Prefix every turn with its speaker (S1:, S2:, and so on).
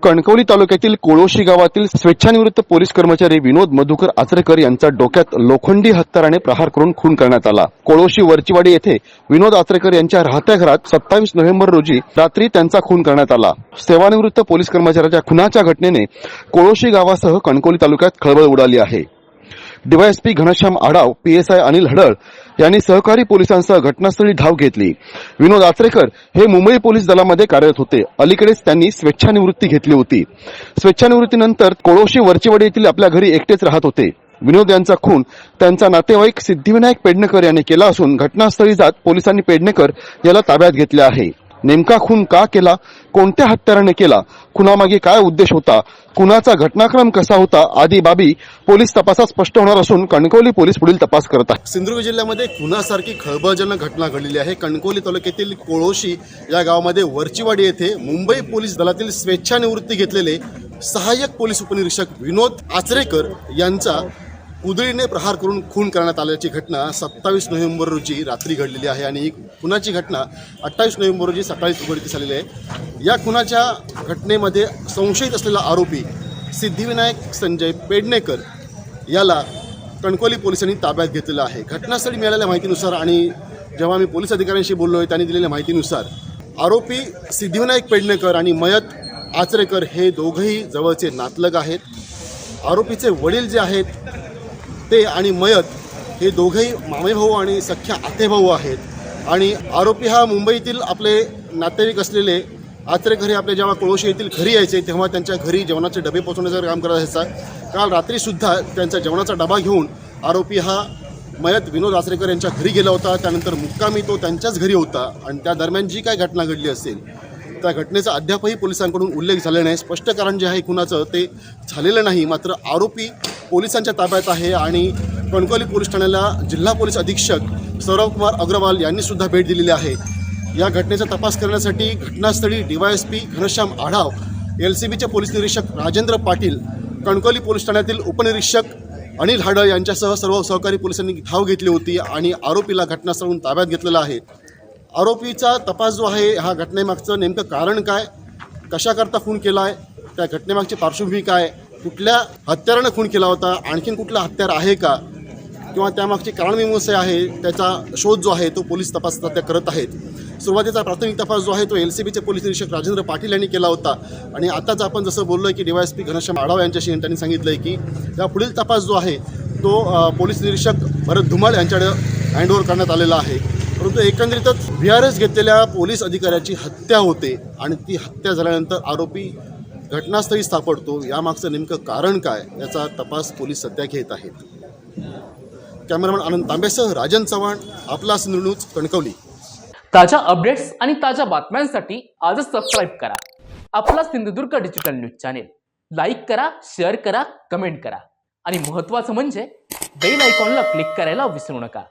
S1: कणकवली तालुक्यातील कोळोशी गावातील स्वेच्छानिवृत्त पोलीस कर्मचारी विनोद मधुकर आचरेकर यांचा डोक्यात लोखंडी हत्याराने प्रहार करून खून करण्यात आला. कोळोशी वरचीवाडी येथे विनोद आचरेकर यांच्या राहत्या घरात सत्तावीस नोव्हेंबर रोजी रात्री त्यांचा खून करण्यात आला. सेवानिवृत्त पोलीस कर्मचाऱ्याच्या खुनाच्या घटनेने कोळोशी गावासह कणकवली तालुक्यात खळबळ उडाली आहे. डीवायएसपी घनश्याम आडाव पीएसआय अनिल हडळ यांनी सहकारी पोलिसांसह घटनास्थळी धाव घेतली. विनोद आचरेकर हे मुंबई पोलीस दलामध्ये कार्यरत होते. अलीकडेच त्यांनी स्वेच्छानिवृत्ती घेतली होती. स्वेच्छानिवृत्तीनंतर कोळोशी वरचेवाडी येथील आपल्या घरी एकटेच राहत होते. विनोद यांचा खून त्यांचा नातेवाईक सिद्धिविनायक पेडणेकर यांनी केला असून घटनास्थळी जात पोलिसांनी पेडणेकर याला ताब्यात घेतले आहे. नेमका खून का केला? कोणत्या हत्याराने केला? खुनामागे काय उद्देश होता? खुनाचा घटनाक्रम कसा होता? आदी बाबी पोलीस तपासात स्पष्ट होणार असून कणकवली पोलीस पुढील तपास करत आहेत.
S2: सिंधुदुर्ग जिल्ह्यामध्ये खुनासारखी खळबळजनक घटना घडलेली आहे. कणकवली तालुक्यातील कोळोशी या गावामध्ये वरचीवाडी येथे मुंबई पोलीस दलातील स्वेच्छानिवृत्ती घेतलेले सहाय्यक पोलीस उपनिरीक्षक विनोद आचरेकर यांचा उदळीने प्रहार करून खून करण्यात आल्याची घटना सत्तावीस नोव्हेंबर रोजी रात्री घडलेली आहे आणि ही खुनाची घटना अठ्ठावीस नोव्हेंबर रोजी सकाळी उघडकीस आलेली आहे. या खुनाच्या घटनेमध्ये संशयित असलेला आरोपी सिद्धिविनायक संजय पेडणेकर याला कणकोली पोलिसांनी ताब्यात घेतलेलं आहे. घटनास्थळी मिळालेल्या माहितीनुसार आणि जेव्हा मी पोलीस अधिकाऱ्यांशी बोललो आहे त्यांनी दिलेल्या माहितीनुसार आरोपी सिद्धिविनायक पेडणेकर आणि मयत आचरेकर हे दोघंही जवळचे नातलग आहेत. आरोपीचे वडील जे आहेत ते आणि मयत हे दोघेही मामेभाऊ आणि सख्या आतेभाऊ आहेत. आणि आरोपी हा मुंबईतील आपले नातेवाईक असलेले आचरेकर हे आपल्या जेव्हा कोळोशी येथील घरी यायचे तेव्हा त्यांच्या घरी जेवणाचे डबे पोचवण्याचं काम करत असायचा. काल रात्रीसुद्धा त्यांचा जेवणाचा डबा घेऊन आरोपी हा मयत विनोद आचरेकर यांच्या घरी गेला होता. त्यानंतर मुक्कामी तो त्यांच्याच घरी होता आणि त्या दरम्यान जी काय घटना घडली असेल त्या घटनेचा अद्यापही पोलिसांकडून उल्लेख झाला नाही. स्पष्ट कारण जे आहे खुनाचं ते झालेलं नाही. मात्र आरोपी पोलिसांच्या ताब्यात आहे आणि कणकवली पोलीस ठाण्याला जिल्हा पोलीस अधीक्षक सौरव कुमार अग्रवाल यांनी सुद्धा भेट दिलेली आहे. या घटनेचा तपास करण्यासाठी घटनास्थळी DYSP Ghanshyam Adhav L C बीचे पोलीस निरीक्षक राजेंद्र पाटील कणकवली पोलीस ठाण्यातील उपनिरीक्षक अनिल हाडळ यांच्यासह सर्व सहकारी पोलिसांनी धाव घेतली होती आणि आरोपीला घटनास्थळून ताब्यात घेतलेलं आहे. आरोपीचा तपास जो आहे हा घटनेमागचं नेमकं कारण काय? कशाकरता खून केला आहे त्या घटनेमागची पार्श्वभूमी काय? कुठल्या हत्यारानं खून केला होता? आणखीन कुठला हत्यार आहे का? किंवा त्यामागची कारणमीमांसा आहे त्याचा शोध जो आहे तो पोलीस तपास सध्या करत आहेत. सुरुवातीचा प्राथमिक तपास जो आहे तो एल सी बीचे पोलीस निरीक्षक राजेंद्र पाटील यांनी केला होता. आणि आताच आपण जसं बोललो की डीवायएसपी घनश्याम आढाव यांच्याशी त्यांनी सांगितलं आहे की या पुढील तपास जो आहे तो पोलीस निरीक्षक भरत धुमाळ यांच्याकडे हँडओव्हर करण्यात आलेला आहे. परंतु एकंदरीतच व्ही आर एस घेतलेल्या पोलीस अधिकाऱ्याची हत्या होते आणि ती हत्या झाल्यानंतर आरोपी घटनास्थळी सापडतो. यामागचं नेमकं कारण काय? याचा तपास पोलीस सध्या घेत आहेत. कॅमेरामॅन आनंद तांबेसह राजन चव्हाण आपला सिंधू न्यूज कणकवली.
S3: ताज्या अपडेट्स आणि ताज्या बातम्यांसाठी आजच सबस्क्राईब करा. आपला Sindhudurg digital news channel like करा शेअर करा कमेंट करा. आणि महत्त्वाचं म्हणजे बेल आयकॉनला क्लिक करायला विसरू नका.